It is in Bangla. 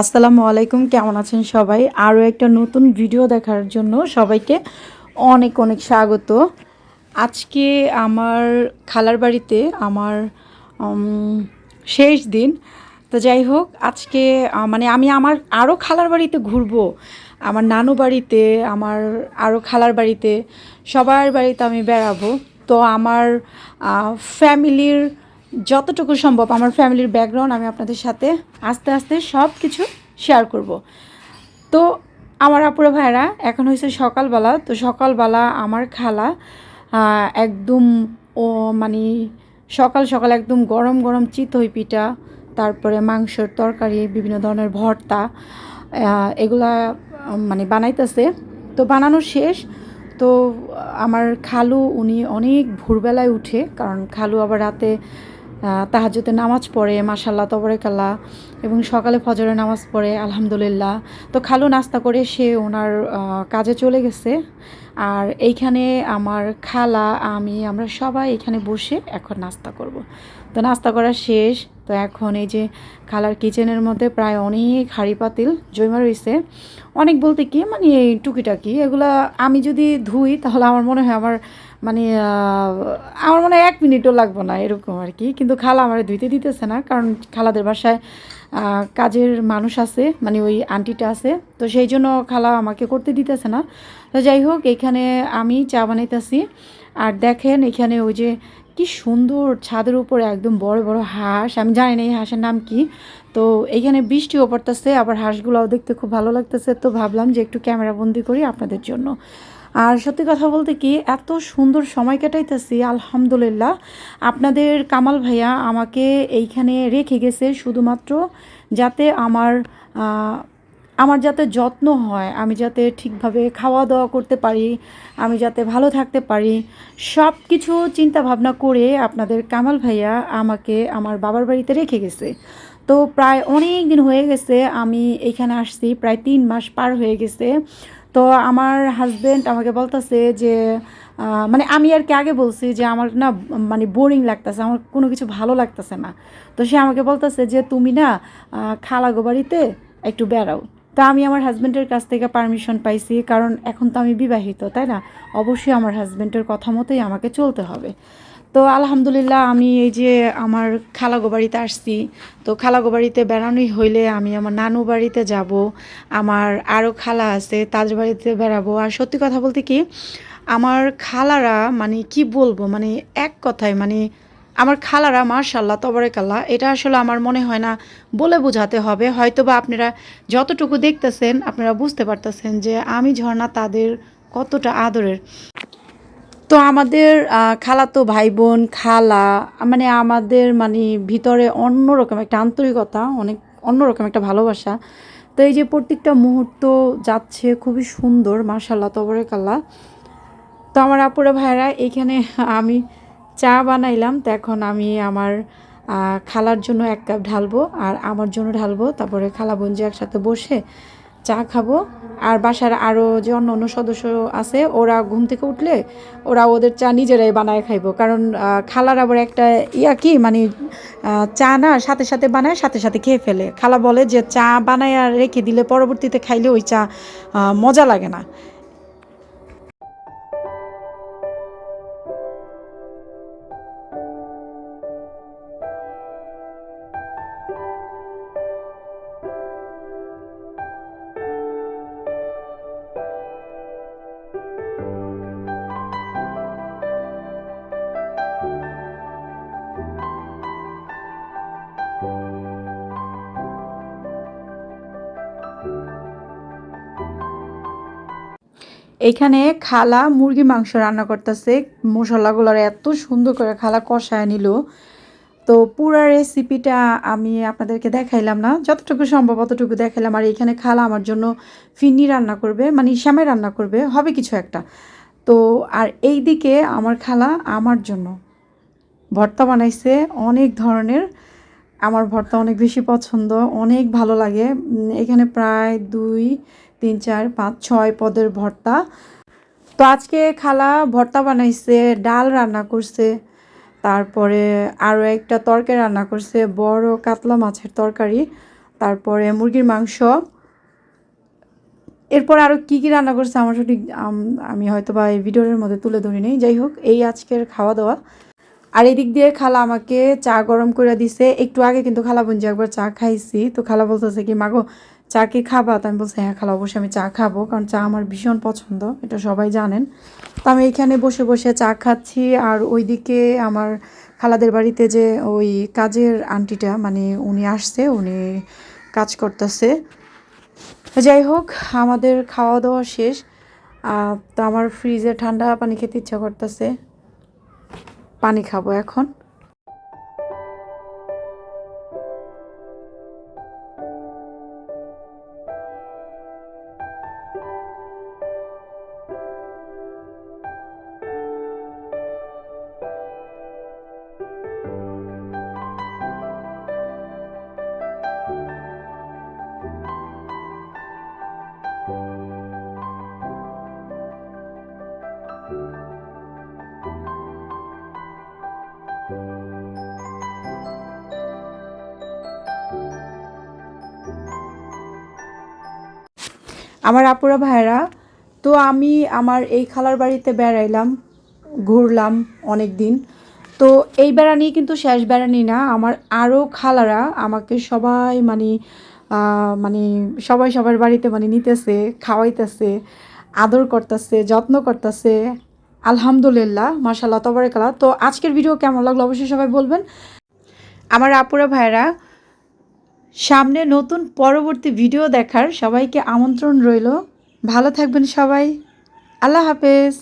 আসসালামু আলাইকুম, কেমন আছেন সবাই? আরও একটা নতুন ভিডিও দেখার জন্য সবাইকে অনেক অনেক স্বাগত। আজকে আমার খালার বাড়িতে আমার শেষ দিন। তো যাই হোক, আজকে মানে আমি আমার আরও খালার বাড়িতে ঘুরবো। আমার নানু বাড়িতে, আমার আরও খালার বাড়িতে, সবার বাড়িতে আমি বেড়াবো। তো আমার ফ্যামিলির যতটুকু সম্ভব আমার ফ্যামিলির ব্যাকগ্রাউন্ড আমি আপনাদের সাথে আস্তে আস্তে সব কিছু শেয়ার করব। তো আমার আপুরা ভাইরা এখন হয়েছে সকালবেলা, তো সকালবেলা আমার খালা একদম, ও মানে সকাল সকাল একদম গরম গরম চিতই পিঠা, তারপরে মাংসর তরকারি, বিভিন্ন ধরনের ভর্তা এগুলা মানে বানাইতেছে। তো বানানো শেষ, তো আমার খালু, উনি অনেক ভোরবেলায় উঠে, কারণ খালু আবার রাতে তাহাজতে নামাজ পড়ে মাসাল্লাহ তবরেকাল্লা এবং সকালে ফজরে নামাজ পড়ে, আলহামদুলিল্লাহ। তো খালু নাস্তা করে সে ওনার কাজে চলে গেছে। আর এইখানে আমার খালা, আমি, আমরা সবাই এখানে বসে এখন নাস্তা করব। তো নাস্তা করা শেষ। তো এখন এই যে খালার কিচেনের মধ্যে প্রায় অনেক হাঁড়ি পাতিল জমা রয়েছে। অনেক বলতে কি মানে এই টুকিটাকি, এগুলা আমি যদি ধুই তাহলে আমার মনে হয় আমার মানে আমার মনে হয় এক মিনিটও লাগবে না এরকম আর কি। কিন্তু খালা আমার ধুইতে দিতেছে না, কারণ খালাদের বাসায় কাজের মানুষ আছে মানে ওই আন্টিটা আছে। তো সেই জন্য খালা আমাকে করতে দিতেছে না। তো যাই হোক, এখানে আমি চা বানাইতেছি। আর দেখেন এখানে ওই যে কি সুন্দর ছাদের উপরে একদম বড় বড় হাঁস। আমি জানি না এই হাঁসের নাম কি। তো এইখানে বৃষ্টিও পড়তেছে, আবার হাঁসগুলোও দেখতে খুব ভালো লাগতেছে। তো ভাবলাম যে একটু ক্যামেরা বন্দি করি আপনাদের জন্য। আর সত্যি কথা বলতে কি, এত সুন্দর সময় কাটাইতেছি, আলহামদুলিল্লাহ। আপনাদের কামাল ভাইয়া আমাকে এইখানে রেখে গেছে শুধুমাত্র যাতে আমার আমার যাতে যত্ন হয়, আমি যাতে ঠিকভাবে খাওয়া দাওয়া করতে পারি, আমি যাতে ভালো থাকতে পারি। সব কিছু চিন্তা ভাবনা করে আপনাদের কামাল ভাইয়া আমাকে আমার বাবার বাড়িতে রেখে গেছে। তো প্রায় অনেক দিন হয়ে গেছে, আমি এইখানে আসছি, প্রায় তিন মাস পার হয়ে গেছে। তো আমার হাজব্যান্ড আমাকে বলতেছে যে মানে আমি আর কি আগে বলছি যে আমার না মানে বোরিং লাগতেছে, আমার কোনো কিছু ভালো লাগতেছে না। তো সে আমাকে বলতেছে যে, তুমি না খালাগো বাড়িতে একটু বেড়াও। তা আমি আমার হাজব্যান্ডের কাছ থেকে পারমিশন পাইছি, কারণ এখন তো আমি বিবাহিত, তাই না? অবশ্যই আমার হাজব্যান্ডের কথা মতোই আমাকে চলতে হবে। তো আলহামদুলিল্লাহ আমি এই যে আমার খালাগো বাড়িতে আসছি। তো খালাগো বাড়িতে বেড়ানোই হইলে আমি আমার নানু বাড়িতে যাব, আমার আরও খালা আছে তাদের বাড়িতে বেড়াবো। আর সত্যি কথা বলতে কি, আমার খালারা মানে কি বলব মানে এক কথায় মানে আমার খালারা মার্শাল্লাহ তবরেকাল্লা এটা আসলে আমার মনে হয় না বলে বোঝাতে হবে। হয়তো বা আপনারা যতটুকু দেখতেছেন, আপনারা বুঝতে পারতেছেন যে আমি ঝর্ণা তাদের কতটা আদরের। তো আমাদের খালাতো ভাই বোন খালা মানে আমাদের মানে ভিতরে অন্যরকম একটা আন্তরিকতা, অনেক অন্যরকম একটা ভালোবাসা। তো এই যে প্রত্যেকটা মুহূর্ত যাচ্ছে খুবই সুন্দর মার্শাল্লাহ তবরেকাল্লা তো আমার আপুরা ভাইরা এখানে আমি চা বানাইলাম, তো এখন আমি আমার খালার জন্য এক কাপ ঢালবো আর আমার জন্য ঢালবো। তারপরে খালা বোন যে একসাথে বসে চা খাব। আর বাসার আরও যে অন্য অন্য সদস্য আছে, ওরা ঘুম থেকে উঠলে ওরা ওদের চা নিজেরাই বানায় খাইবো। কারণ খালার আবার একটা ইয়া কি মানে চা না সাথে সাথে বানায়, সাথে সাথে খেয়ে ফেলে। খালা বলে যে চা বানায় আর রেখে দিলে পরবর্তীতে খাইলে ওই চা মজা লাগে না। এইখানে খালা মুরগি মাংস রান্না করতেছে। মশলাগুলোর এত সুন্দর করে খালা কষায় নিল। তো পুরো রেসিপিটা আমি আপনাদেরকে দেখাইলাম না। যতটুকু সম্ভব অতটুকু দেখাইলাম। আর এইখানে খালা আমার জন্য ফিন্নি রান্না করবে মানে শ্যামাই রান্না করবে, হবে কিছু একটা। তো আর এই দিকে আমার খালা আমার জন্য ভর্তা বানাইছে অনেক ধরনের। আমার ভর্তা অনেক বেশি পছন্দ, অনেক ভালো লাগে। এখানে প্রায় দুই তিন, চার, পাঁচ, ছয় পদের ভর্তা। তো আজকে খালা ভর্তা বানাইছে, ডাল রান্না করছে, তারপরে আরও একটা তরকারি রান্না করছে, বড় কাতলা মাছের তরকারি, তারপরে মুরগির মাংস। এরপর আরও কী কী রান্না করছে, আমার সঠিক, আমি হয়তো বা এই ভিডিওর মধ্যে তুলে ধরি নেই। যাই হোক, এই আজকের খাওয়া দাওয়া আর এদিক দিয়ে খালা আমাকে চা গরম করে দিছে। একটু আগে কিন্তু খালা বোনজি একবার চা খাইছি। তো খালা বলতেছে কি, মাগো, চা কি খাবা? তো আমি বলছি হ্যাঁ খালা, অবশ্যই আমি চা খাব। কারণ চা আমার ভীষণ পছন্দ, এটা সবাই জানেন। তো আমি এইখানে বসে বসে চা খাচ্ছি। আর ওইদিকে আমার খালাদের বাড়িতে যে ওই কাজের আন্টিটা মানে উনি আসছে, উনি কাজ করতেছে। যাই হোক, আমাদের খাওয়া দাওয়া শেষ তো আমার ফ্রিজে ঠান্ডা পানি খেতে ইচ্ছা করতেছে। পানি খাব এখন। আমার আপুরা ভাইরা তো আমি আমার এই খালার বাড়িতে বেড়াইলাম, ঘুরলাম অনেক দিন তো এই বেড়ানি কিন্তু শেষ বেড়ানি না, আমার আরও খালারা আমাকে সবাই মানে মানে সবাই সবার বাড়িতে মানে নিতেছে, খাওয়াইতেছে, আদর করতেছে, যত্ন করতেছে। আলহামদুলিল্লাহ মাশাল্লাহ তবরেকালা তো আজকের ভিডিও কেমন লাগল অবশ্যই সবাই বলবেন। আমার আপুরা ভাইরা সামনে নতুন পরবর্তী ভিডিও দেখার সবাইকে আমন্ত্রণ রইল। ভালো থাকবেন সবাই। আল্লাহ হাফেজ।